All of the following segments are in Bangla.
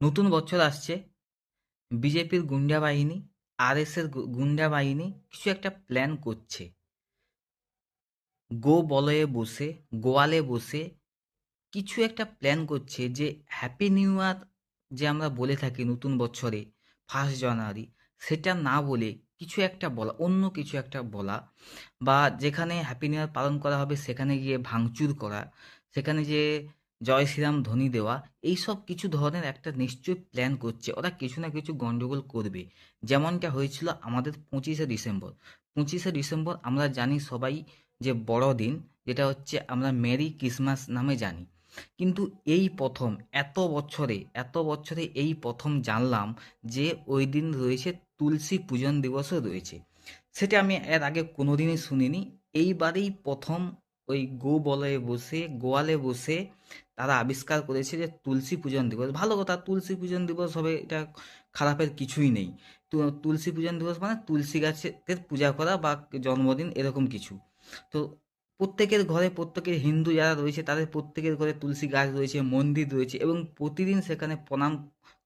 নতুন বছর আসছে। বিজেপির গুন্ডা বাহিনী আর এর গুন্ডা বাহিনী কিছু একটা প্ল্যান করছে। গো বলয়ে বসে, গোয়ালে বসে কিছু একটা প্ল্যান করছে যে হ্যাপি নিউ ইয়ার যে আমরা বলে থাকি নতুন বছরে ফার্স্ট জানুয়ারি সেটা না বলে কিছু একটা বলা, অন্য কিছু একটা বলা বা যেখানে হ্যাপি নিউ ইয়ার পালন করা হবে সেখানে গিয়ে ভাঙচুর করা, সেখানে যে জয় শ্রীরাম ধ্বনি দেওয়া, এইসব কিছু ধরনের একটা নিশ্চয়ই প্ল্যান করছে। ওরা কিছু না কিছু গন্ডগোল করবে। যেমনটা হয়েছিল আমাদের পঁচিশে ডিসেম্বর। পঁচিশে ডিসেম্বর আমরা জানি সবাই যে বড়দিন, যেটা হচ্ছে আমরা মেরি ক্রিসমাস নামে জানি। কিন্তু এই প্রথম, এত বছরে এত বছরে এই প্রথম জানলাম যে ওই দিন রয়েছে তুলসী পূজন দিবসও রয়েছে। সেটা আমি এর আগে কোনোদিনই শুনিনি। এইবারেই প্রথম ওই গো বলয়ে বসে, গোয়ালে বসে তারা আবিষ্কার করেছে যে তুলসী পূজন দিবস। ভালো কথা, তুলসী পূজন দিবস হবে, এটা খারাপের কিছুই নেই। তো, তুলসী পূজন দিবস মানে তুলসী গাছের পূজা করা বা জন্মদিন এরকম কিছু। তো প্রত্যেকের ঘরে প্রত্যেকের হিন্দু যারা রয়েছে, তাদের প্রত্যেকের ঘরে তুলসী গাছ রয়েছে, মন্দির রয়েছে এবং প্রতিদিন সেখানে প্রণাম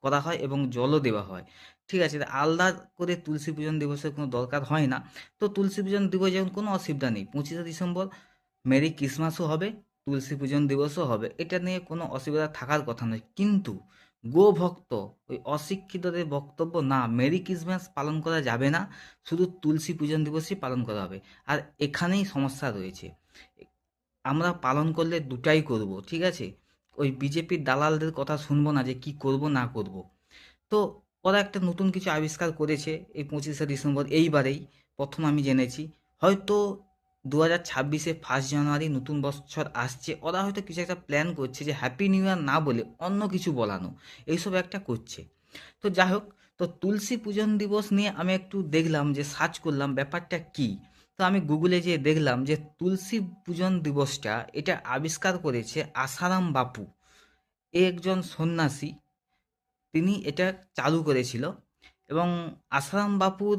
করা হয় এবং জলও দেওয়া হয়। ঠিক আছে, আলাদা করে তুলসী পূজন দিবসের কোনো দরকার হয় না। তো তুলসী পূজন দিবস যেমন কোনো অসুবিধা নেই। পঁচিশে ডিসেম্বর মেরি ক্রিসমাসও হবে, তুলসী পূজন দিবসও হবে। এটা নিয়ে কোনো অসুবিধা থাকার কথা নয়। কিন্তু গো ভক্ত, ওই অশিক্ষিতদের বক্তব্য না, মেরি ক্রিসমাস পালন করা যাবে না, শুধু তুলসী পূজন দিবসই পালন করা হবে। আর এখানেই সমস্যা রয়েছে। আমরা পালন করলে দুটাই করব, ঠিক আছে? ওই বিজেপির দালালদের কথা শুনব না যে কি করব, না করব। তো ওরা একটা নতুন কিছু আবিষ্কার করেছে এই পঁচিশে ডিসেম্বর এইবারেই, প্রথম আমি জেনেছি। হয়তো দু হাজার ছাব্বিশে ফার্স্ট জানুয়ারি নতুন বছর আসছে। ওরা হয়তো কিছু একটা প্ল্যান করছে যে হ্যাপি নিউ ইয়ার না বলে অন্য কিছু বলানো। এইসব একটা করছে। তো যাই হোক, তো তুলসী পূজন দিবস নিয়ে আমি একটু দেখলাম যে সার্চ করলাম ব্যাপারটা কি। তো আমি গুগলে যেয়ে দেখলাম যে তুলসী পূজন দিবসটা এটা আবিষ্কার করেছে আসারাম বাপু। এ একজন সন্ন্যাসী। তিনি এটা চালু করেছিল। এবং আসারাম বাপুর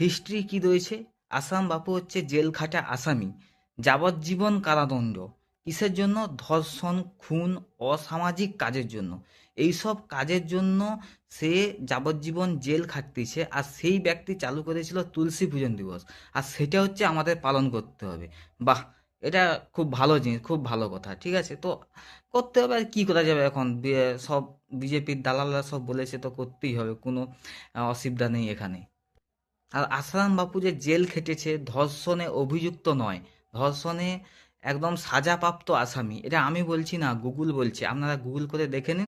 হিস্ট্রি কি রয়েছে? আসারাম বাপু হচ্ছে জেল খাটা আসামি। যাবজ্জীবন কারাদণ্ড। কিসের জন্য? ধর্ষণ, খুন, অসামাজিক কাজের জন্য। এইসব কাজের জন্য সে যাবজ্জীবন জেল খাটতেছে আর সেই ব্যক্তি চালু করেছিল তুলসী পূজন দিবস। আর সেটা হচ্ছে আমাদের পালন করতে হবে। বাহ, এটা খুব ভালো জিনিস, খুব ভালো কথা, ঠিক আছে? তো করতে হবে আর কি করা যাবে এখন? সব বিজেপির দালালরা সব বলেছে তো করতেই হবে, কোনো অসুবিধা নেই এখানে। আর আসারাম বাপু যে জেল খেটেছে, ধর্ষণে অভিযুক্ত নয়। ধর্ষণে একদম সাজাপ্রাপ্ত আসামি। এটা আমি বলছি না, গুগল বলছে। আপনারা গুগল করে দেখে নিন।